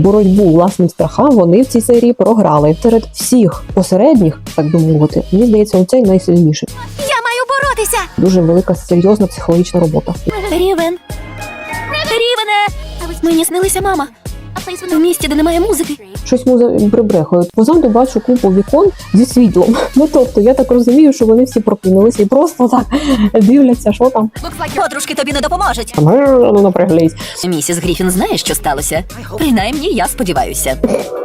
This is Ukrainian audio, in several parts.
Боротьбу власним страхам вони в цій серії програли. Серед всіх посередніх, так би мовити, мені здається, оцей найсильніший. Я маю боротися! Дуже велика серйозна психологічна робота. Рівен. Рівене! Мені снилася мама. В місті, де немає музики. Щось муза прибрехує. Позаду бачу купу вікон зі світлом. Ну тобто, я так розумію, що вони всі прокинулися і просто так дивляться, що там. Подружки тобі не допоможуть. Там, «Е, Ну напряглись. Місіс Гріфін знає, що сталося. Принаймні, я сподіваюся.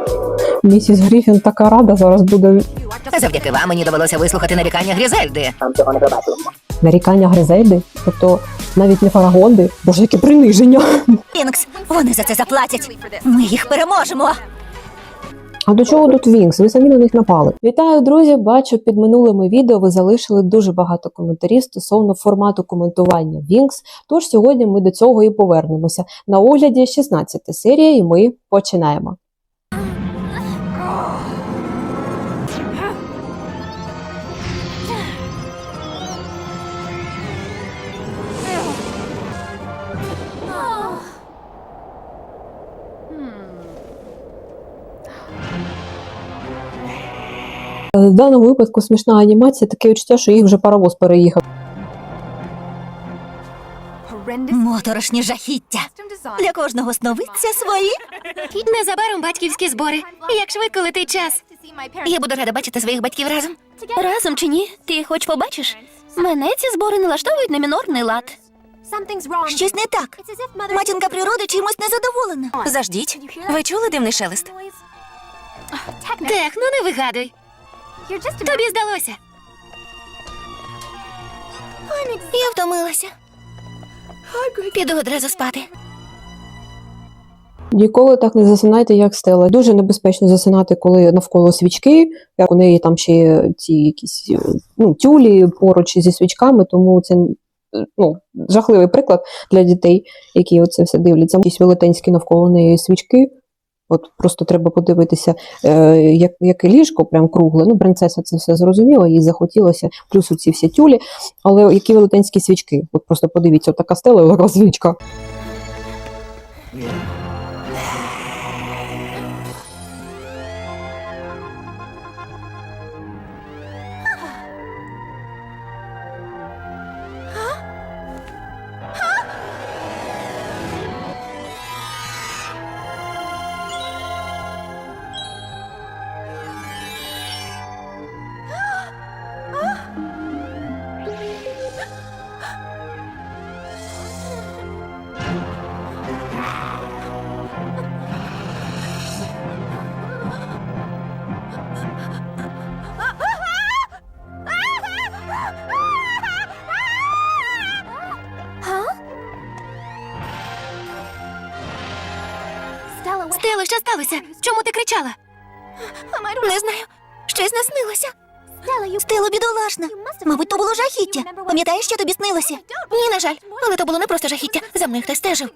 Місіс Гріфін така рада зараз буде Завдяки вам мені довелося вислухати нарікання Грізельди. Нарікання Гризельди, тобто навіть не фарагонди. Боже, яке приниження. Інкс, вони за це заплатять. Ми їх переможемо. А до чого тут Вінкс? Ви самі на них напали. Вітаю, друзі! Бачу, під минулими відео ви залишили дуже багато коментарів стосовно формату коментування Вінкс. Тож сьогодні ми до цього і повернемося. На огляді 16 серія, і ми починаємо. В даному випадку смішна анімація, таке відчуття, що їх вже паровоз переїхав. Моторошні жахіття. Для кожного сновидця свої. Незабаром батьківські збори. Як швидко летить час. Я буду рада бачити своїх батьків разом. Разом чи ні? Ти хоч побачиш? Мене ці збори налаштовують на мінорний лад. Щось не так. Матінка природи чимось незадоволена. Заждіть. Ви чули дивний шелест? Тех, ну не вигадуй. Тобі здалося. Я втомилася. Піду одразу спати. Ніколи так не засинайте, як стела. Дуже небезпечно засинати, коли навколо свічки, як у неї там ще ці якісь е, ну, тюлі поруч зі свічками, тому це е, ну, жахливий приклад для дітей, які оце все дивляться. Якісь велетенські навколо неї свічки. От просто треба подивитися, е, як, яке ліжко, прям кругле. Ну, принцеса це все зрозуміла, їй захотілося, плюс ці всі тюлі, але які велетенські свічки. От просто подивіться, от така стела така свічка. Кричала? Не знаю. Щось наснилося. Стело бідолашна. Мабуть, то було жахіття. Пам'ятаєш, що тобі снилося? Ні, на жаль. Але то було не просто жахіття. За мною хтось стежив.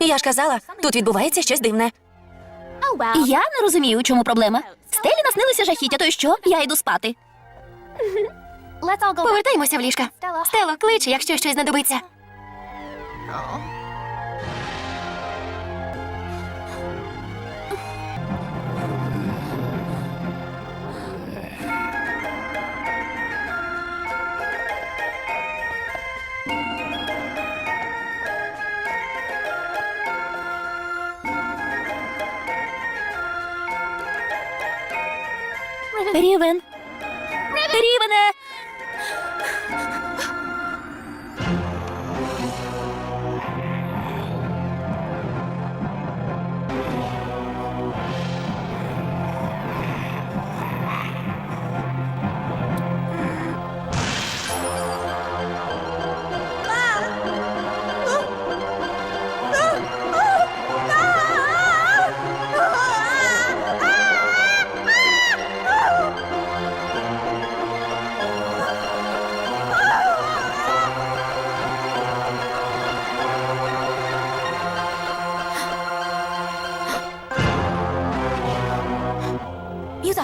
Я ж казала, тут відбувається щось дивне. Я не розумію, у чому проблема. Стелі наснилося жахіття, то й що? Я йду спати. Повертаємося в ліжка. Стело, клич, якщо щось знадобиться. Рівен. Рівене!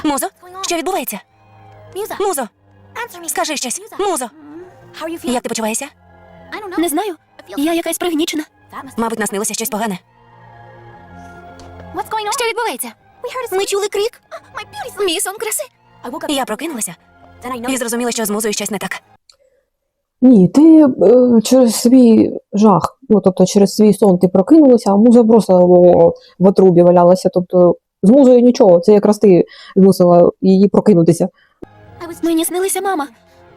Музо, що відбувається? Музо, скажи щось. Музо, як ти почуваєшся? Не знаю. Я якась пригнічена. Мабуть, наснилося щось погане. Що відбувається? Ми чули крик. Мій сон краси. Я прокинулася і зрозуміла, що з музою щось не так. Ні, ти е, через свій жах, ну тобто через свій сон ти прокинулася, а муза просто в отрубі валялася. Тобто з музою нічого, це якраз ти змусила її прокинутися. Мені снилася мама,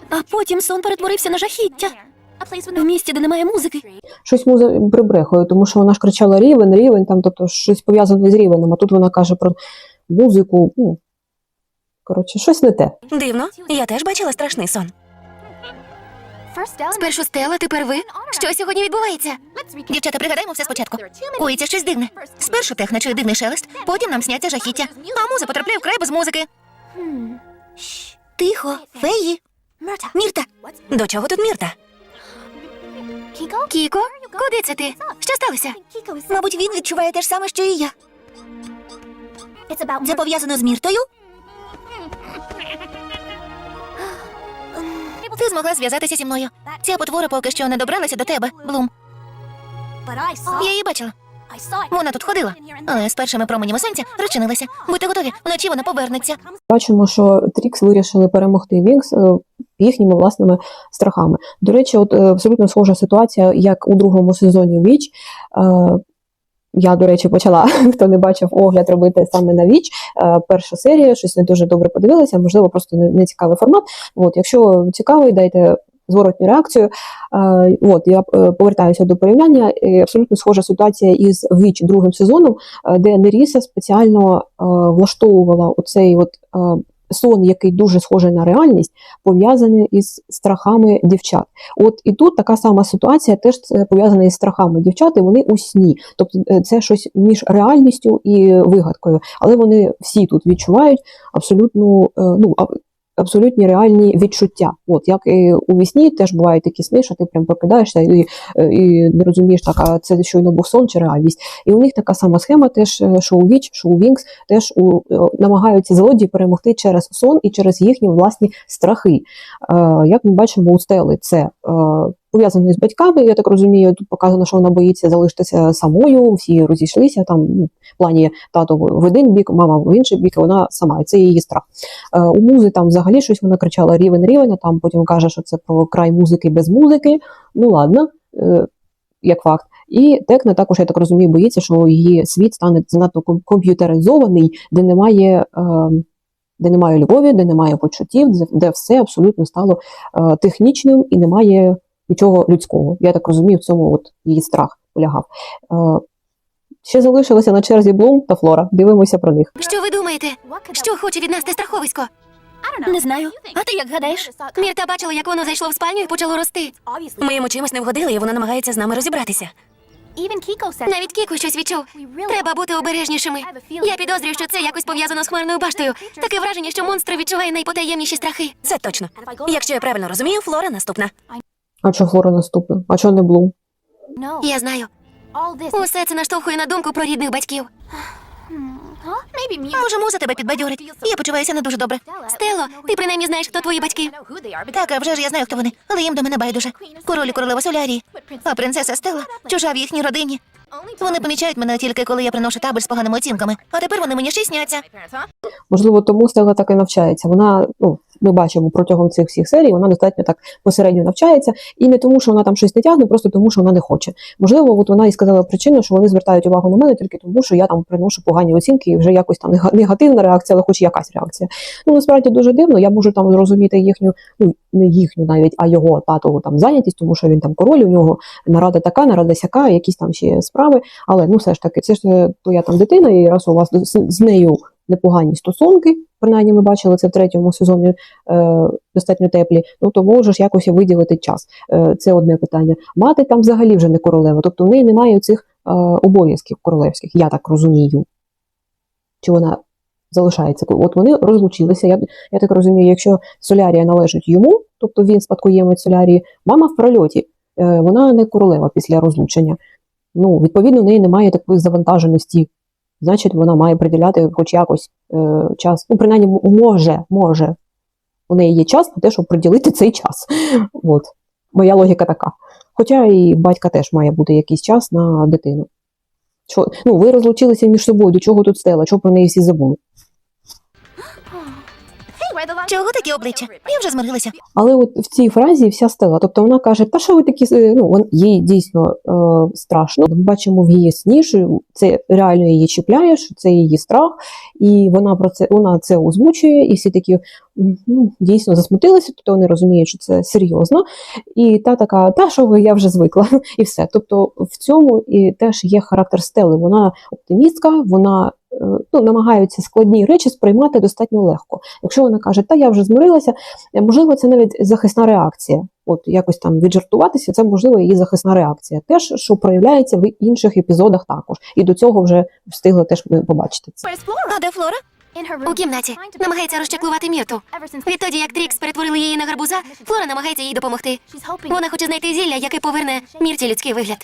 а потім сон перетворився на жахіття. В місті, де немає музики. Щось муза прибрехує, тому що вона ж кричала рівень, рівень, там, тобто щось пов'язане з рівнем, а тут вона каже про музику. Ну, коротше, щось не те. Дивно, я теж бачила страшний сон. Спершу Стела, тепер ви. Що сьогодні відбувається? Дівчата, пригадаємо все спочатку. Коїться щось дивне. Спершу техно чує дивний шелест, потім нам сняться жахіття, а муза потрапляє вкрай без музики. Тихо, феї. Мірта. До чого тут Мірта? Кіко? Куди це ти? Що сталося? Мабуть, він відчуває те ж саме, що і я. Це пов'язано з Міртою? Ти змогла зв'язатися зі мною. Ця потвора поки що не добралася до тебе, Блум. Я її бачила. Вона тут ходила, але з першими променями сонця розчинилася. Будьте готові, вночі вона повернеться. Бачимо, що Трікс вирішили перемогти Вінкс е, їхніми власними страхами. До речі, от е, абсолютно схожа ситуація, як у другому сезоні Віч. Я, до речі, почала, хто не бачив огляд робити саме на Віч. Е, Перша серія, щось не дуже добре подивилася, можливо, просто не, цікавий формат. От, якщо цікавий, дайте зворотню реакцію. Е, От, я е, повертаюся до порівняння. І Абсолютно схожа ситуація із Віч другим сезоном, де Неріса спеціально влаштовувала оцей от сон, який дуже схожий на реальність, пов'язаний із страхами дівчат. От і тут така сама ситуація, теж пов'язана із страхами дівчат, і вони у сні. Тобто е, це щось між реальністю і вигадкою, але вони всі тут відчувають абсолютну, е, ну, абсолютні реальні відчуття. От як і у вісні теж бувають такі сни, що ти прям прокидаєшся і, е, і не розумієш, так, а це щойно був сон чи реальність. І у них така сама схема, теж е, що у Віч, що у Вінкс, теж у, е, намагаються злодії перемогти через сон і через їхні власні страхи. Е, як ми бачимо у Стели, це е, пов'язано з батьками. Я так розумію, тут показано, що вона боїться залишитися самою. Всі розійшлися там. В плані тато в один бік, мама в інший бік, вона сама. і Це її страх. Е, у музи там взагалі щось вона кричала рівень рівень, а там потім каже, що це про край музики без музики. Ну ладно, е, як факт. І Текна також, я так розумію, боїться, що її світ стане занадто комп'ютеризований, де немає. Е, де немає любові, де немає почуттів, де, все абсолютно стало технічним і немає нічого людського. Я так розумію, в цьому от її страх полягав. Е, ще залишилися на черзі Блум та Флора. Дивимося про них. Що ви думаєте? Що хоче від нас те страховисько? Не знаю. А ти як гадаєш? Мірта бачила, як воно зайшло в спальню і почало рости. Ми йому чимось не вгодили, і воно намагається з нами розібратися. Навіть Кіко щось відчув. Треба бути обережнішими. Я підозрюю, що це якось пов'язано з хмарною баштою. Таке враження, що монстр відчуває найпотаємніші страхи. Це точно. Якщо я правильно розумію, Флора наступна. А що Флора наступна? А що не Блум? Я знаю. Усе це наштовхує на думку про рідних батьків. Може, муза тебе підбадьорить. Я почуваюся не дуже добре. Стело, ти принаймні знаєш, хто твої батьки. Так, а вже ж я знаю, хто вони, але їм до мене байдуже. Король і королева Солярії, а принцеса Стелла чужа в їхній родині. Вони помічають мене тільки коли я приношу табель з поганими оцінками, а тепер вони мені ще сняться. Можливо, тому Стелла так і навчається. Вона, ну, ми бачимо протягом цих всіх серій, вона достатньо так посередньо навчається, і не тому, що вона там щось не тягне, просто тому, що вона не хоче. Можливо, от вона і сказала причину, що вони звертають увагу на мене тільки тому, що я там приношу погані оцінки, і вже якось там нега- негативна реакція, але хоч якась реакція. Ну насправді дуже дивно. Я можу там зрозуміти їхню, ну не їхню навіть, а його татову там зайнятість, тому що він там король, у нього нарада така, нарада сяка, якісь там ще справи. Але ну все ж таки, це ж е, твоя там дитина, і раз у вас з нею непогані стосунки, принаймні ми бачили це в третьому сезоні е, достатньо теплі, ну то можеш якось виділити час. Е, це одне питання. Мати там взагалі вже не королева, тобто в неї немає цих е, обов'язків королевських, я так розумію. Чи вона залишається? От вони розлучилися. Я, я так розумію, якщо Солярія належить йому, тобто він спадкоємець Солярії, мама в прольоті, е, вона не королева після розлучення. Ну, відповідно, в неї немає такої завантаженості. Значить, вона має приділяти хоч якось е, час. Ну, принаймні, може, може. У неї є час на те, щоб приділити цей час. От. Моя логіка така. Хоча і батька теж має бути якийсь час на дитину. Чо, ну, ви розлучилися між собою, до чого тут стела, чого про неї всі забули. Чого такі обличчя? Я вже змирилася. Але от в цій фразі вся стела. Тобто вона каже, та що ви такі, ну, їй дійсно е, страшно. Ми бачимо в її сні, що це реально її чіпляє, що це її страх, і вона про це вона це озвучує, і всі такі ну, дійсно засмутилися, тобто вони розуміють, що це серйозно. І та така, та що ви, я вже звикла, і все. Тобто в цьому і теж є характер стели. Вона оптимістка, вона ну, намагаються складні речі сприймати достатньо легко. Якщо вона каже, та я вже змирилася, е, можливо, це навіть захисна реакція. От якось там віджартуватися, це можливо її захисна реакція. Теж, що проявляється в інших епізодах також. І до цього вже встигли теж побачити це. Де Флора? У кімнаті. Намагається розчаклувати Мірту. Відтоді, як Дрікс перетворили її на гарбуза, Флора намагається їй допомогти. Вона хоче знайти зілля, яке поверне Мірті людський вигляд.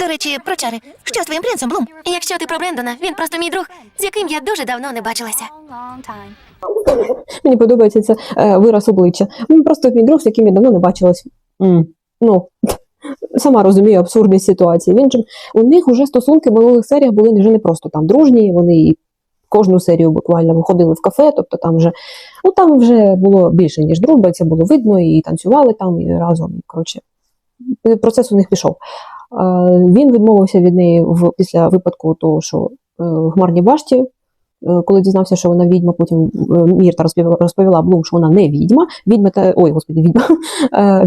До речі, про чари. Що з твоїм принцем, Блум? Якщо ти про Брендона, він просто мій друг, з яким я дуже давно не бачилася. Мені подобається це е, вираз обличчя. Він просто мій друг, з яким я давно не бачилась. М, Ну, сама розумію абсурдність ситуації. Він же, у них вже стосунки в минулих серіях були вже не просто там дружні, вони і кожну серію буквально виходили в кафе, тобто там вже, ну, там вже було більше, ніж дружба, це було видно, і танцювали там і разом. І, коротше, процес у них пішов. Він відмовився від неї в, після випадку того, що е, в Хмарній башті Е, коли дізнався, що вона відьма, потім е, Мірта розповіла, розповіла Блум, що вона не відьма. Відьма та ой, господи, відьма.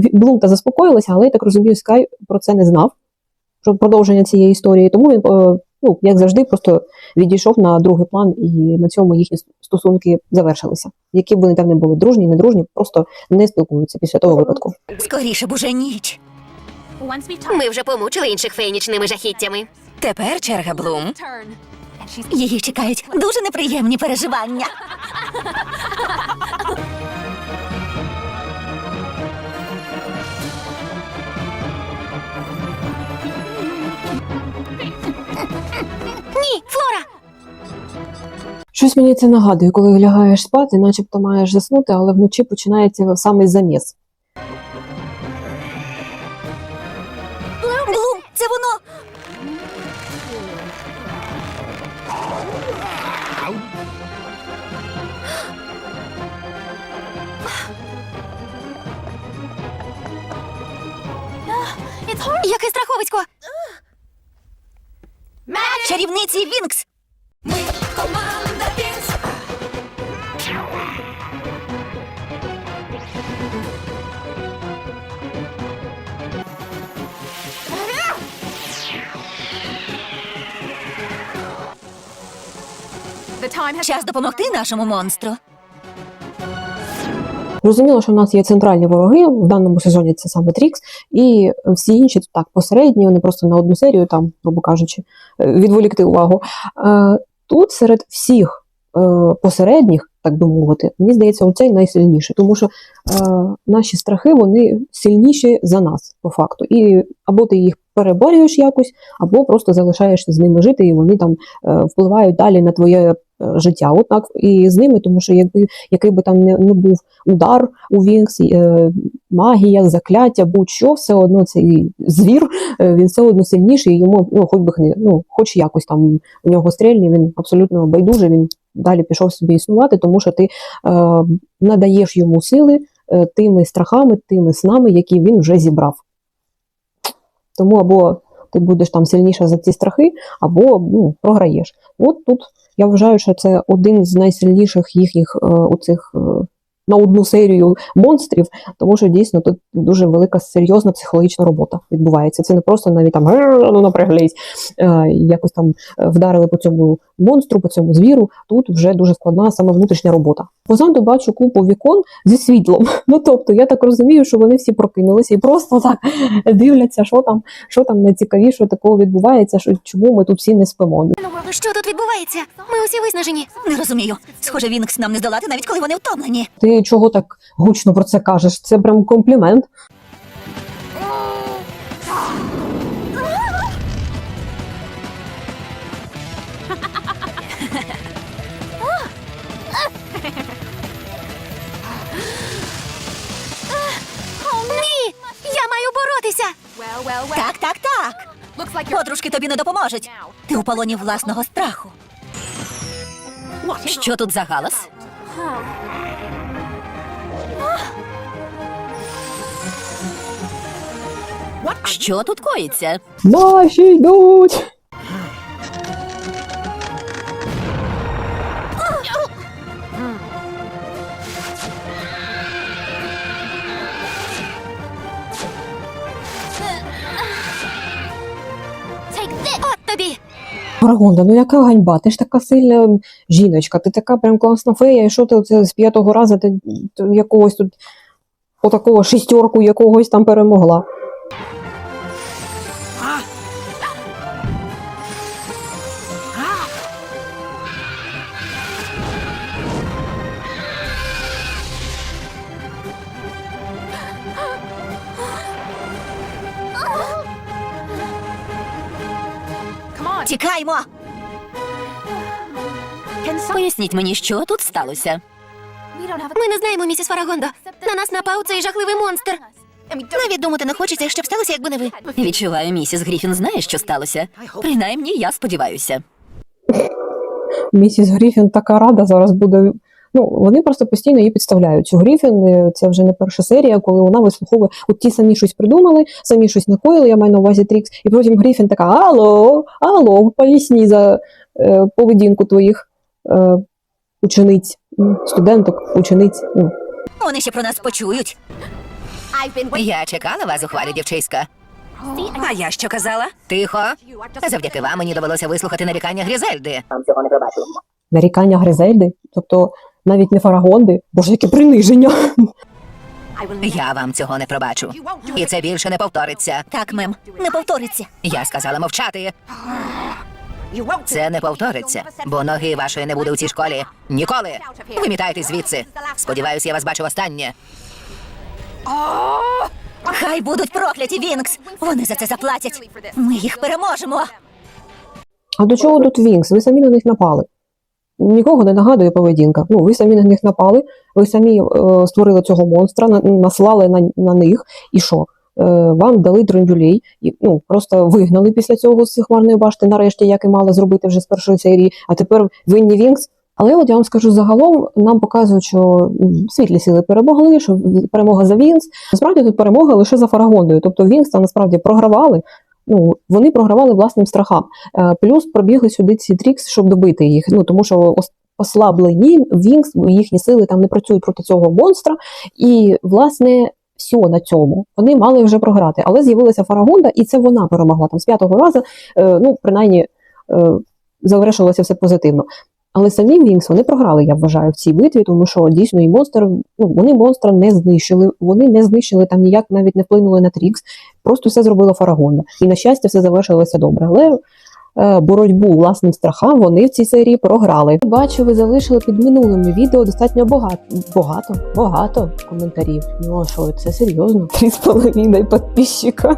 Блум та заспокоїлася, але я так розумію, Скай про це не знав. Про продовження цієї історії. Тому він, ну, як завжди, просто відійшов на другий план, і на цьому їхні стосунки завершилися. Які б вони там не були дружні, не дружні, просто не спілкуються після того випадку. Скоріше б уже ніч. Ми вже помучили інших фейнічними жахіттями. Тепер черга Блум. Її чекають дуже неприємні переживання. Ні, Флора! Щось мені це нагадує, коли лягаєш спати, начебто маєш заснути, але вночі починається самий заміс. Блум, це воно! Чарівниці Вінкс! Час допомогти нашому монстру. Зрозуміло, що в нас є центральні вороги. В даному сезоні це саме Трікс, і всі інші так посередні, вони просто на одну серію, там, грубо кажучи, е, відволікти увагу. Е, Тут серед всіх е, посередніх, так би мовити, мені здається, оцей найсильніший, тому що наші страхи вони сильніші за нас, по факту. І або ти їх переборюєш якось, або просто залишаєшся з ними жити, і вони там впливають далі на твоє життя. От і з ними, тому що якби який би там не, не був удар у Вінкс, е, магія, закляття, будь-що, все одно цей звір, е, він все одно сильніший, і йому ну, хоч би хни, ну, хоч якось там у нього стрільні, він абсолютно байдужий, він далі пішов собі існувати, тому що ти е, надаєш йому сили е, тими страхами, тими снами, які він вже зібрав. Тому або ти будеш там сильніша за ці страхи, або ну, програєш. От тут я вважаю, що це один з найсильніших їхніх у оцих е, на одну серію монстрів, тому що дійсно тут дуже велика серйозна психологічна робота відбувається. Це не просто навіть там «Гррр, ну напряглись, е, якось там е, вдарили по цьому монстру, по цьому звіру. Тут вже дуже складна саме внутрішня робота. Позаду бачу купу вікон зі світлом. Ну тобто, я так розумію, що вони всі прокинулися і просто так дивляться, що там, що там найцікавіше такого відбувається, що чому ми тут всі не спимо. Що тут відбувається? Ми усі виснажені. Не розумію. Схоже, Вінкс нам не здолати, навіть коли вони втомлені. Ти чого так гучно про це кажеш? Це прям комплімент. Ні! Я маю боротися! Так, так, так. Подружки тобі не допоможуть. Ти у полоні власного страху. Що тут за галас? Що тут коїться? Наші йдуть! От тобі! Фарагонда, ну яка ганьба? Ти ж така сильна жіночка, ти така прям класна фея, і що ти оце з п'ятого разу ти якогось тут отакого шістерку якогось там перемогла. Тікаймо! Поясніть мені, що тут сталося. Ми не знаємо, місіс Фарагондо. На нас напав цей жахливий монстр. Навіть думати не хочеться, щоб сталося, якби не ви. Відчуваю, місіс Гріфін знає, що сталося. Принаймні, я сподіваюся. Місіс Гріфін така рада зараз буде. Ну, вони просто постійно її підставляють. Цю Гріфін, це вже не перша серія, коли вона вислуховує, от ті самі щось придумали, самі щось накоїли, я маю на увазі Трікс, і потім Гріфін така: Алло, алло, поясні за е, поведінку твоїх е, учениць, студенток, учениць. Ну, Вони ще про нас почують. Я чекала вас у хвалі, дівчиська. А я що казала? Тихо. Завдяки вам мені довелося вислухати нарікання Грізельди. нарікання Гризельди, тобто навіть не Фарагонди, боже, яке приниження. Я вам цього не пробачу. І це більше не повториться. Так, мем, не повториться. Я сказала мовчати. Це не повториться, бо ноги вашої не буде у цій школі. Ніколи. Вимітайте звідси. Сподіваюсь, я вас бачу востаннє. Хай будуть прокляті, Вінкс. Вони за це заплатять. Ми їх переможемо. А до чого тут Вінкс? Ви самі на них напали. Нікого не нагадує поведінка. Ну, ви самі на них напали, ви самі е, створили цього монстра, на, наслали на, на них, і що? Е, вам дали трендюлей, і ну, просто вигнали після цього з хмарної башти, нарешті, як і мали зробити вже з першої серії, а тепер винні Вінкс. Але от я вам скажу загалом, нам показують, що світлі сили перемогли, що перемога за Вінкс. Насправді тут перемога лише за Фарагондою. Тобто Вінкс там насправді програвали. Ну, вони програвали власним страхам. Е, Плюс пробігли сюди ці трікс, щоб добити їх. Ну тому що ослаблені Вінкс, їхні сили там не працюють проти цього монстра. І власне все на цьому. Вони мали вже програти. Але з'явилася Фарагонда, і це вона перемогла там з п'ятого разу. Е, Ну, принаймні, е, завершилося все позитивно. Але самі Вінкс вони програли, я вважаю, в цій битві, тому що дійсно і монстр, ну вони монстра не знищили, вони не знищили там ніяк, навіть не вплинули на Трікс. Просто все зробила Фарагонда. І на щастя, все завершилося добре. Але е, боротьбу власним страхам вони в цій серії програли. Бачу, ви залишили під минулими відео достатньо багато, багато, багато коментарів. Ну а що, це серйозно? Три з половиною підписчика.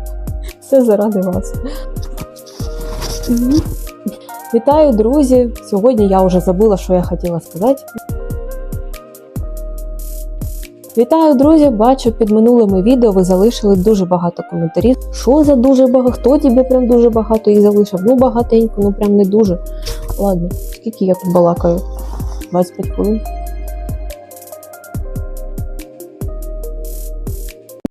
Все заради вас. Вітаю, друзі! Сьогодні я вже забула, що я хотіла сказати. Вітаю, друзі! Бачу, під минулими відео ви залишили дуже багато коментарів. Що за дуже багато? Хто тобі прям дуже багато їх залишив? Ну, багатенько, ну прям не дуже. Ладно, скільки я тут балакаю? 25 хвилин.